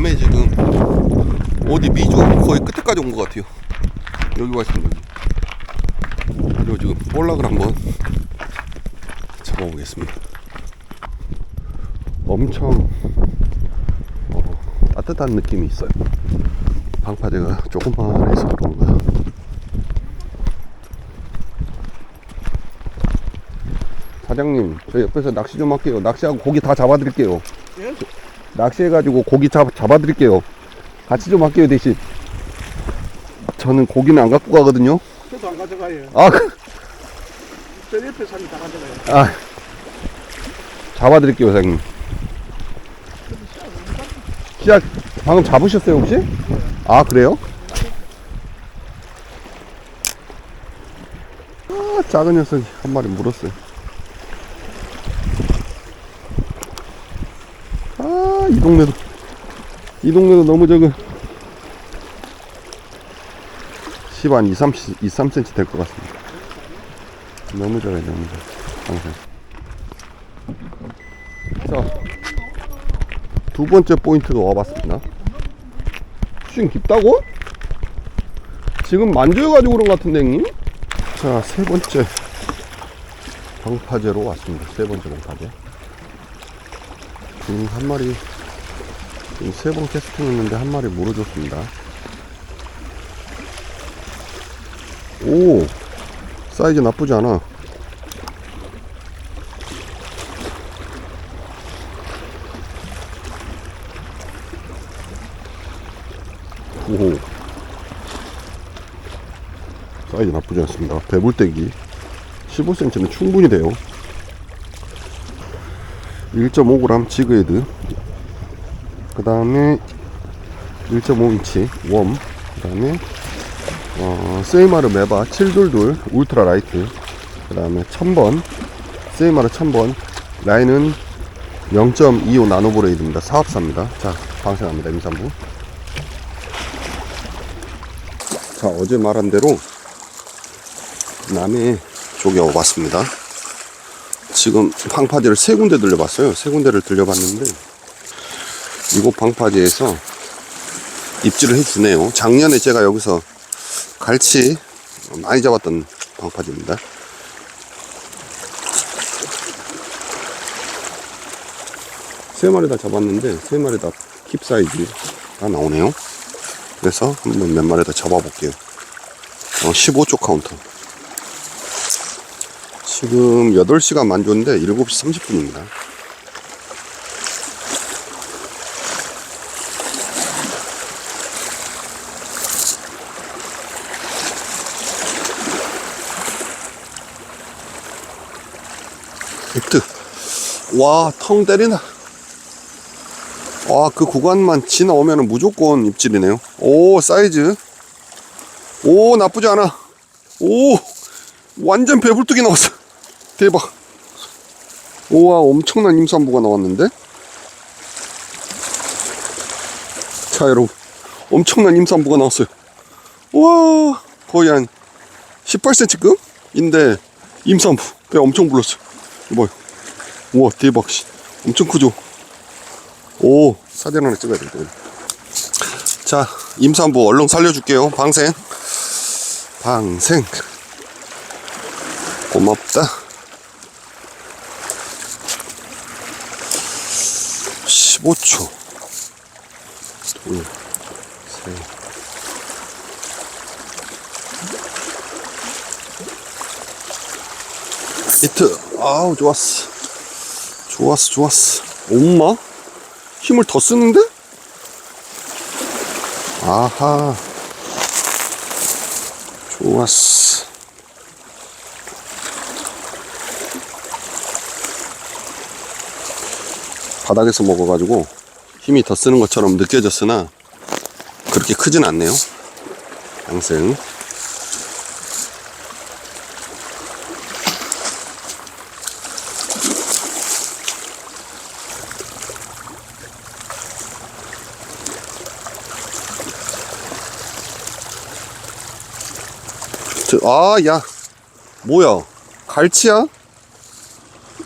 남해 지금 어디 미주 거의 끝에까지 온 것 같아요. 여기 와 있습니다. 여기. 그리고 지금 볼락을 한번 잡아보겠습니다. 엄청 어, 따뜻한 느낌이 있어요. 방파제가 조금만 해서 그런가. 사장님, 저 옆에서 낚시 좀 할게요. 낚시하고 고기 다 잡아드릴게요. 예? 낚시해가지고 고기 잡, 잡아드릴게요. 같이 좀 할게요, 대신. 저는 고기는 안 갖고 가거든요. 저도 안 가져가요. 아, 그- 저 옆에 사람이 다 가져가요. 아. 잡아드릴게요, 사장님. 씨앗, 방금 잡으셨어요, 혹시? 아, 그래요? 아, 작은 녀석이 한 마리 물었어요. 아, 이 동네도, 이 동네도 너무 적은. 10, 한 2, 3, 2, 3cm 될 것 같습니다. 너무 작아요, 너무 작아. 항상. 자, 두 번째 포인트가 와봤습니다. 싱 깊다고? 지금 만조여가지고 그런 것 같은데, 형님? 자, 세 번째 방파제로 왔습니다. 세 번째 방파제. 지금 한 마리, 세 번 캐스팅 했는데 한 마리 물어줬습니다. 오, 사이즈 나쁘지 않아. 오. 사이즈 나쁘지 않습니다. 배불떼기 15cm는 충분히 돼요. 1.5g 지그헤드. 그 다음에 1.5인치 웜. 그 다음에 어, 세이마르 메바 722 울트라 라이트. 그 다음에 1000번. 세이마르 1000번. 라인은 0.25 나노브레이드입니다. 사업사입니다. 자, 방생합니다. 임산부. 자, 어제 말한 대로 남해 쪽에 와봤습니다. 지금 방파제를 세 군데 들려봤어요. 세 군데를 들려봤는데 이곳 방파제에서 입질을 해주네요. 작년에 제가 여기서 갈치 많이 잡았던 방파제입니다. 세 마리 다 잡았는데 세 마리 다 킵 사이즈가 나오네요. 그래서 한번 몇 마리 더 잡아볼게요. 어, 15초 카운터. 지금 8시간 만조인데 7시 30분입니다. 히트. 와, 텅 때리나. 아, 그 구간만 지나오면 무조건 입질이네요. 오, 사이즈. 오, 나쁘지 않아. 오, 완전 배불뚝이 나왔어. 대박. 우와, 엄청난 임산부가 나왔는데? 자, 여러분. 엄청난 임산부가 나왔어요. 우와, 거의 한 18cm급 인데, 임산부. 배 엄청 불렀어요. 이봐요. 우와, 대박. 씨. 엄청 크죠? 오, 사진 하나 찍어야 되겠다. 자, 임산부 얼른 살려줄게요. 방생. 방생. 고맙다. 15초. 둘, 셋. 히트. 아우, 좋았어. 좋았어, 좋았어. 엄마? 힘을 더 쓰는데? 아하. 좋았어. 바닥에서 먹어가지고 힘이 더 쓰는 것처럼 느껴졌으나 그렇게 크진 않네요. 양생. 저, 아, 야. 뭐야. 갈치야?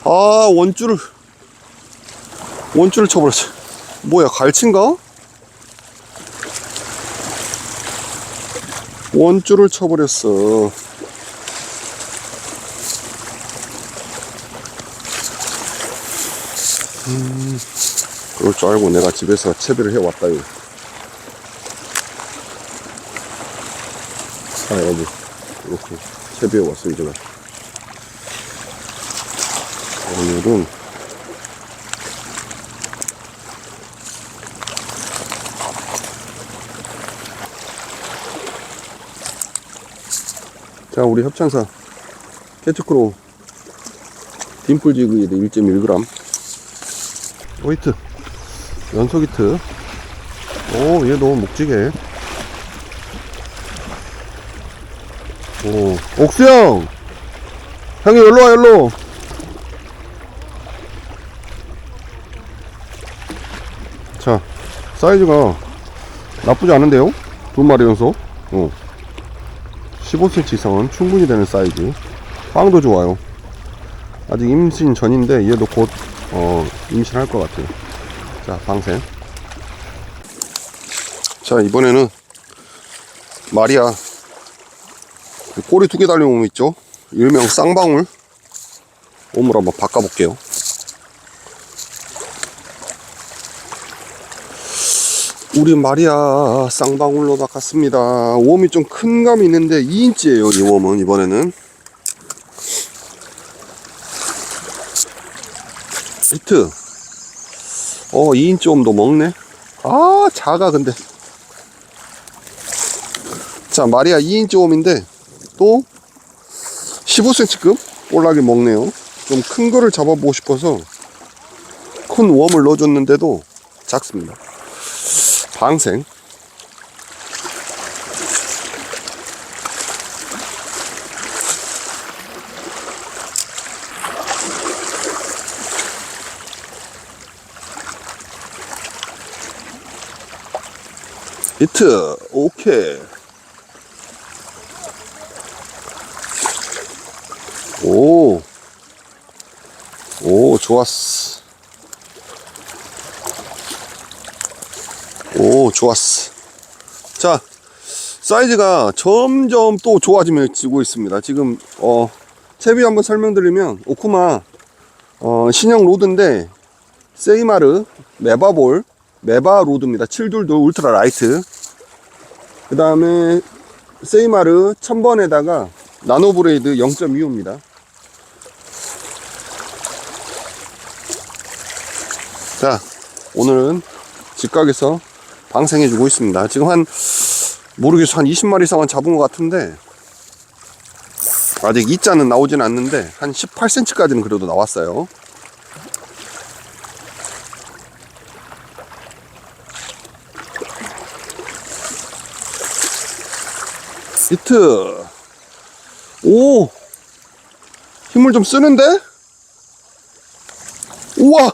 아, 원줄을. 원줄을 쳐버렸어. 뭐야, 갈치인가? 원줄을 쳐버렸어. 음, 그럴 줄 알고 내가 집에서 채비를 해왔다 이거. 아, 여기. 이렇게 채비해 왔어요, 제가. 오늘은 자 우리 협찬사 캐치크로 딤플지그이드 1.1g 오이트. 연속 히트. 오 얘 너무 묵직해 오. 옥수형! 형이 열로와 열로. 자 사이즈가 나쁘지 않은데요? 두 마리 연속? 어. 15cm 이상은 충분히 되는 사이즈. 빵도 좋아요. 아직 임신 전인데 얘도 곧 어, 임신할 것 같아요. 자 방생. 자 이번에는 마리아 그 꼬리 두 개 달린 옴 있죠 일명 쌍방울 옴을 한번 바꿔볼게요 우리 마리아 쌍방울로 바꿨습니다. 웜이 좀 큰 감이 있는데 2인치예요. 이 웜은 이번에는 히트. 어 2인치 웜도 먹네. 아 작아 근데. 자 마리아 2인치 웜인데 또 15cm급 볼락이 먹네요. 좀 큰 거를 잡아보고 싶어서 큰 웜을 넣어줬는데도 작습니다. 방생 히트 오케이 오, 오, 좋았어. 오 좋았어. 자 사이즈가 점점 또 좋아지고 있습니다. 지금 어 채비 한번 설명드리면 오쿠마 어, 신형 로드인데 세이마르 메바볼 메바 로드입니다. 7둘도 울트라 라이트. 그 다음에 세이마르 1000번에다가 나노브레이드 0.25입니다 자 오늘은 직각에서 방생해 주고 있습니다. 지금 한 모르겠어. 한 20마리 이상은 잡은 것 같은데 아직 이자는 나오진 않는데 한 18cm까지는 그래도 나왔어요. 히트. 오! 힘을 좀 쓰는데? 우와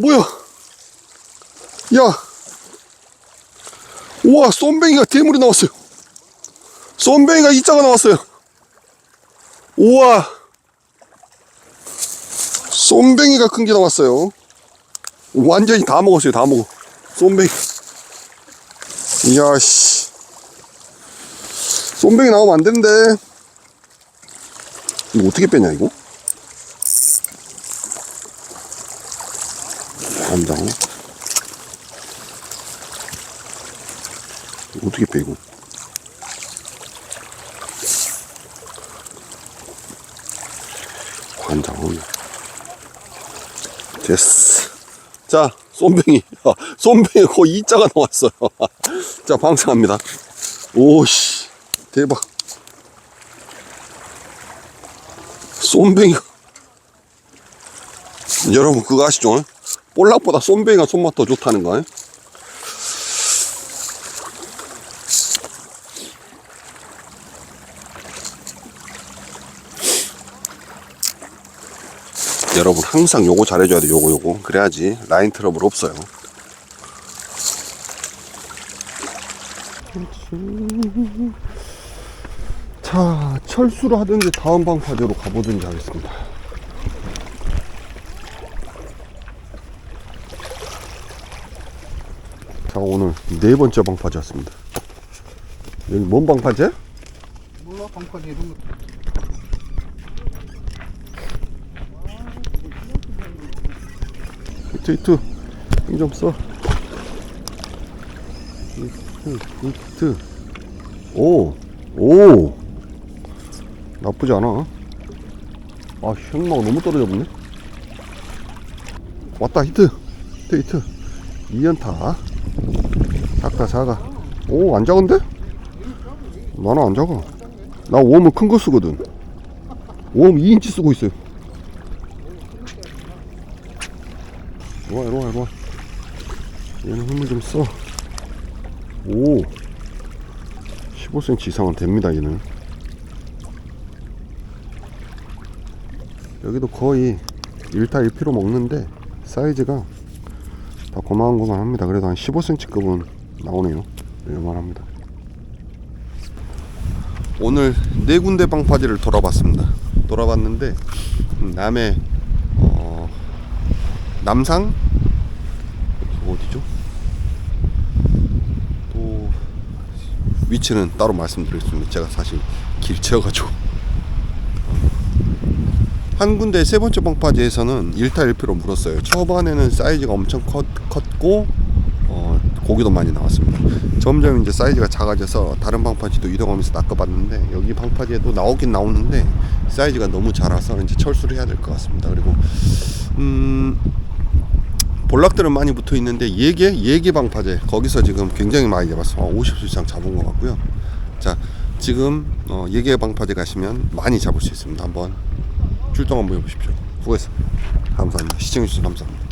뭐야? 야. 우와 쏨뱅이가 대물이 나왔어요. 쏨뱅이가 이자가 나왔어요. 우와. 쏨뱅이가 큰 게 나왔어요. 완전히 다 먹었어요 다 먹어. 쏨뱅이. 이야 씨. 쏨뱅이 나오면 안 되는데. 이거 어떻게 빼냐 이거 간장 어떻게 빼 이거? 관장은? 됐어. 자 쏨뱅이 야, 쏨뱅이 거의 이자가 나왔어요. 자 방생합니다. 오씨 대박. 쏨뱅이가 여러분 그거 아시죠? 볼락보다 쏨뱅이가 손맛 더 좋다는 거 여러분 항상 요거 잘해줘야 돼 요거 요거. 그래야지 라인 트러블 없어요. 자 철수를 하든지 다음 방파제로 가보든지 하겠습니다 자 오늘 네 번째 방파제였습니다 여기 뭔 방파제? 몰라 방파제 이런 거. 히트 히트 힘좀 써. 히트 히트 오 오 나쁘지 않아. 아 현마가 너무 떨어져 버네. 왔다 히트 히트 히트 2연타 작다 작아. 오 안 작은데? 나는 안 작아. 나 5홈은 큰 거 쓰거든. 5홈 2인치 쓰고 있어요. 이리와 이리와 이리와. 얘는 힘을 좀써. 오. 15cm 이상은 됩니다 얘는. 여기도 거의 1타 1피로 먹는데 사이즈가 다 고만고만 합니다. 그래도 한 15cm급은 나오네요. 요만합니다. 오늘 네 군데 방파제를 돌아봤습니다. 돌아봤는데 음, 남해 어, 남상? 어디죠? 또 위치는 따로 말씀드리겠습니다. 제가 사실 길치여가지고. 한 군데 세 번째 방파제에서는 1타 1피로 물었어요. 초반에는 사이즈가 엄청 컸, 어, 고기도 많이 나왔습니다. 점점 이제 사이즈가 작아져서 다른 방파제도 이동하면서 낚아봤는데 여기 방파제도 나오긴 나오는데 사이즈가 너무 작아서 이제 철수를 해야 될 것 같습니다. 그리고 음 볼락들은 많이 붙어 있는데 예계 예계 방파제 거기서 지금 굉장히 많이 잡았어. 한 50수 이상 잡은 것 같고요. 자 지금 어, 예계 방파제 가시면 많이 잡을 수 있습니다. 한번 출동 한번 해보십시오. 수고했습니다. 감사합니다. 시청해주셔서 감사합니다.